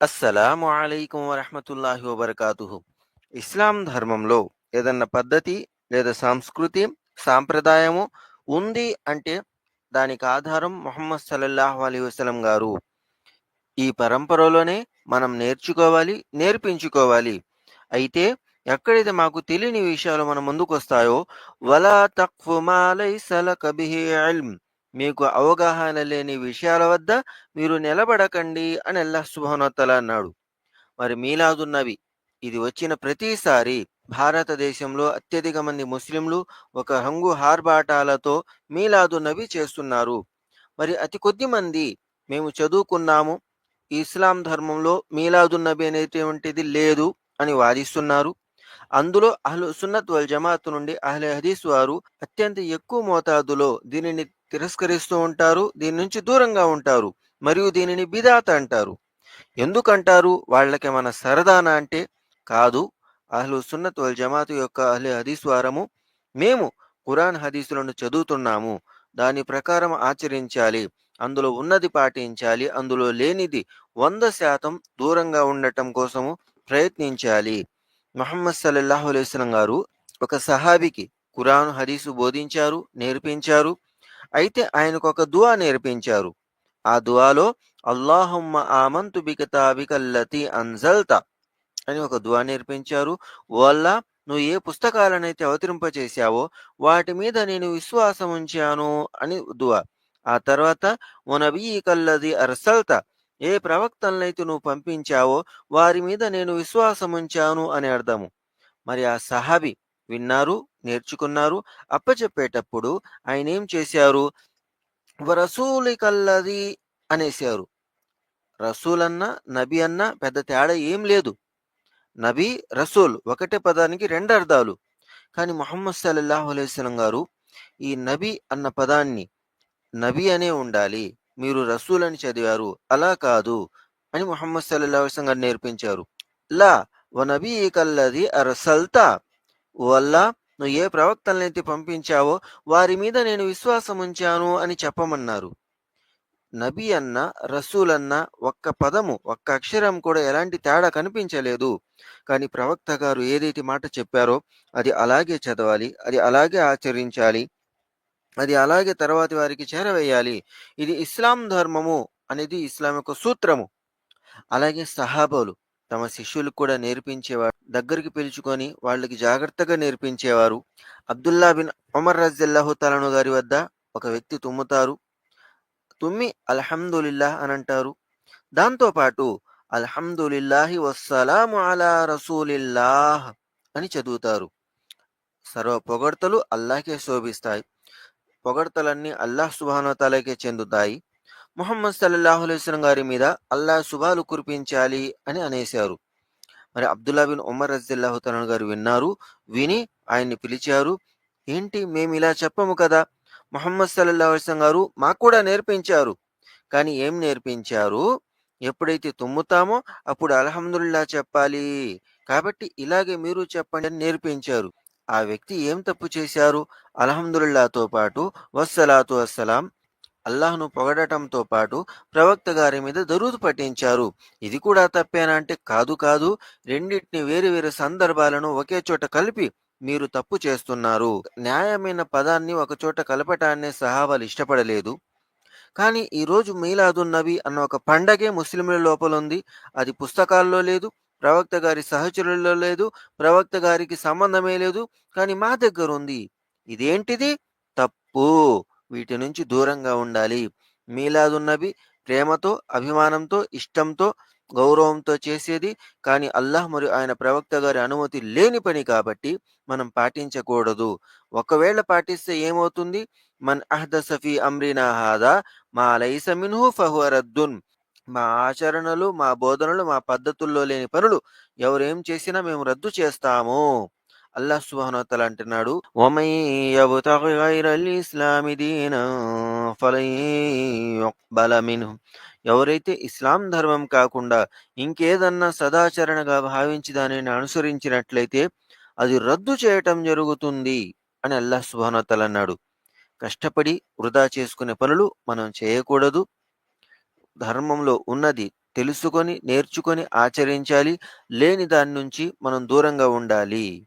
అస్సలం అయికం వరహమతుల్లాహి వబర్కాతు ఇస్లాం ధర్మంలో ఏదన్నా పద్ధతి లేదా సంస్కృతి సాంప్రదాయము ఉంది అంటే దానికి ఆధారం మొహమ్మద్ సల్లల్లాహు అలీ వసలం గారు. ఈ పరంపరలోనే మనం నేర్చుకోవాలి నేర్పించుకోవాలి. అయితే ఎక్కడైతే మాకు తెలియని విషయాలు మన ముందుకు వస్తాయో వలా తక్ఫు మా లైస ఇల్మ్ మీకు అవగాహన లేని విషయాల వద్ద మీరు నిలబడకండి అని అల్లా సుబ్హానహు అన్నాడు. మరి మీలాదున్నవి ఇది వచ్చిన ప్రతిసారి భారతదేశంలో అత్యధిక మంది ముస్లింలు ఒక హంగు హార్బాటాలతో మీలాదున్నవి చేస్తున్నారు. మరి అతి కొద్ది మంది మేము చదువుకున్నాము ఇస్లాం ధర్మంలో మీలాదున్నబి అనేటువంటిది లేదు అని వాదిస్తున్నారు. అందులో అహ్లు సున్నత్ వల్ జమాత్ నుండి అహ్లె హదీస్ వారు అత్యంత ఎక్కువ మోతాదులో దీనిని తిరస్కరిస్తూ ఉంటారు దీని నుంచి దూరంగా ఉంటారు మరియు దీనిని బిదాత అంటారు. ఎందుకంటారు? వాళ్ళకి మన సరదానా అంటే కాదు. అహ్లు సున్నత్ వల్ జమాత్ యొక్క అహ్లే హదీస్ వారము మేము ఖురాన్ హదీసులను చదువుతున్నాము. దాని ప్రకారం ఆచరించాలి. అందులో ఉన్నది పాటించాలి. అందులో లేనిది వంద శాతం దూరంగా ఉండటం కోసము ప్రయత్నించాలి. మహమ్మద్ సల్లల్లాహు అలైస్లం గారు ఒక సహాబికి కురాన్ హదీసు బోధించారు నేర్పించారు. అయితే ఆయనకు ఒక దువా నేర్పించారు. ఆ దువాలో అల్లాహమ్మ ఆమంతు బికతాబికల్లతి అంజల్త అని ఒక దువా నేర్పించారు. వల్ల నువ్వు ఏ పుస్తకాలనైతే అవతరింపచేశావో వాటి మీద నేను విశ్వాసం ఉంచాను అని దువా. ఆ తర్వాత ఓ కల్లది అర్సల్త ఏ ప్రవక్తలనైతే నువ్వు పంపించావో వారి మీద నేను విశ్వాసం ఉంచాను అని అర్థము. మరి ఆ సహాబి విన్నారు నేర్చుకున్నారు. అప్పచెప్పేటప్పుడు ఆయన ఏం చేశారు? రసూలి కల్లది అనేసారు రసూల్ అన్న నబి అన్న పెద్ద తేడా ఏం లేదు. నబీ రసూల్ ఒకటే పదానికి రెండు అర్థాలు. కానీ ముహమ్మద్ సల్లల్లాహు అలైస్లం గారు ఈ నబి అన్న పదాన్ని నబి అనే ఉండాలి మీరు రసూల్ అని చదివారు అలా కాదు అని మొహమ్మద్ సల్లల్లాహు అలైస్లం గారు నేర్పించారు. లా వ నబీ కల్లది అరసల్తా వల్ల నువ్వు ఏ ప్రవక్తలనైతే పంపించావో వారి మీద నేను విశ్వాసం ఉంచాను అని చెప్పమన్నారు. నబీ అన్న రసూల్ అన్న ఒక్క పదము ఒక్క అక్షరం కూడా ఎలాంటి తేడా కనిపించలేదు. కానీ ప్రవక్త గారు ఏదైతే మాట చెప్పారో అది అలాగే చదవాలి అది అలాగే ఆచరించాలి అది అలాగే తర్వాతి వారికి చేరవేయాలి. ఇది ఇస్లాం ధర్మము అనేది ఇస్లాం యొక్క సూత్రము. అలాగే సహాబాలు తమ శిష్యులకు కూడా నేర్పించేవారు. దగ్గరికి పిలుచుకొని వాళ్ళకి జాగ్రత్తగా నేర్పించేవారు. అబ్దుల్లా బిన్ ఉమర్ రజల్లాహు తలను గారి వద్ద ఒక వ్యక్తి తుమ్ముతారు. తుమ్మి అల్హమ్దులిల్లాహ్ అని అంటారు. దాంతోపాటు అల్హమ్దులిల్లాహి వస్సలాము అలా రసూలిల్లాహ్ అని చదువుతారు. సర్వ పొగడ్తలు అల్లాహకే శోభిస్తాయి. పొగడ్తలన్నీ అల్లాహ్ సుబానోతాలకే చెందుతాయి. ముహమ్మద్ సల్లల్లాహు గారి మీద అల్లాహ్ శుభాలు కురిపించాలి అని అనేశారు. మరి అబ్దుల్లా బిన్ ఉమర్ అజిల్లాహుతన్ గారు విన్నారు. విని ఆయన్ని పిలిచారు. ఏంటి మేము ఇలా చెప్పము కదా? మొహమ్మద్ సల్లల్లాహు అలైస్లం గారు మాకు కూడా నేర్పించారు. కానీ ఏం నేర్పించారు? ఎప్పుడైతే తుమ్ముతామో అప్పుడు అల్హమ్దుల్లా చెప్పాలి. కాబట్టి ఇలాగే మీరు చెప్పండి అని నేర్పించారు. ఆ వ్యక్తి ఏం తప్పు చేశారు? అల్హమ్దుల్లాతో పాటు వస్సలాతు అస్సలాం అల్లాహ్ను పొగడటంతో పాటు ప్రవక్త గారి మీద దరూదు పట్టించారు. ఇది కూడా తప్పేనా అంటే కాదు కాదు రెండింటిని వేరు వేరు సందర్భాలను ఒకే చోట కలిపి మీరు తప్పు చేస్తున్నారు. న్యాయమైన పదాన్ని ఒకచోట కలపటాన్ని సహాబాలు ఇష్టపడలేదు. కానీ ఈరోజు మీలాదున్నవి అన్న ఒక పండగే ముస్లింల లోపల ఉంది. అది పుస్తకాల్లో లేదు ప్రవక్త గారి సహచరులలో లేదు ప్రవక్త గారికి సంబంధమే లేదు. కానీ మా దగ్గర ఉంది ఇదేంటిది? తప్పు. వీటి నుంచి దూరంగా ఉండాలి. మీలాదున్నవి ప్రేమతో అభిమానంతో ఇష్టంతో గౌరవంతో చేసేది. కానీ అల్లాహ్ మరియు ఆయన ప్రవక్త గారి అనుమతి లేని పని కాబట్టి మనం పాటించకూడదు. ఒకవేళ పాటిస్తే ఏమవుతుంది? మన్ అహ్దసఫీ అమ్రినా హాదా మా లైస మిన్హు ఫహువరద్దున్ మా ఆచరణలు మా బోధనలు మా పద్ధతుల్లో లేని పనులు ఎవరేం చేసినా మేము రద్దు చేస్తాము. అల్లాహ్ సుబ్హానహు అంటున్నాడు ఇస్లామి ఎవరైతే ఇస్లాం ధర్మం కాకుండా ఇంకేదన్నా సదాచరణగా భావించి దానిని అనుసరించినట్లయితే అది రద్దు చేయటం జరుగుతుంది అని అల్లాహ్ సుబ్హానహు అన్నాడు. కష్టపడి వృధా చేసుకునే పనులు మనం చేయకూడదు. ధర్మంలో ఉన్నది తెలుసుకొని నేర్చుకొని ఆచరించాలి. లేని దాని నుంచి మనం దూరంగా ఉండాలి.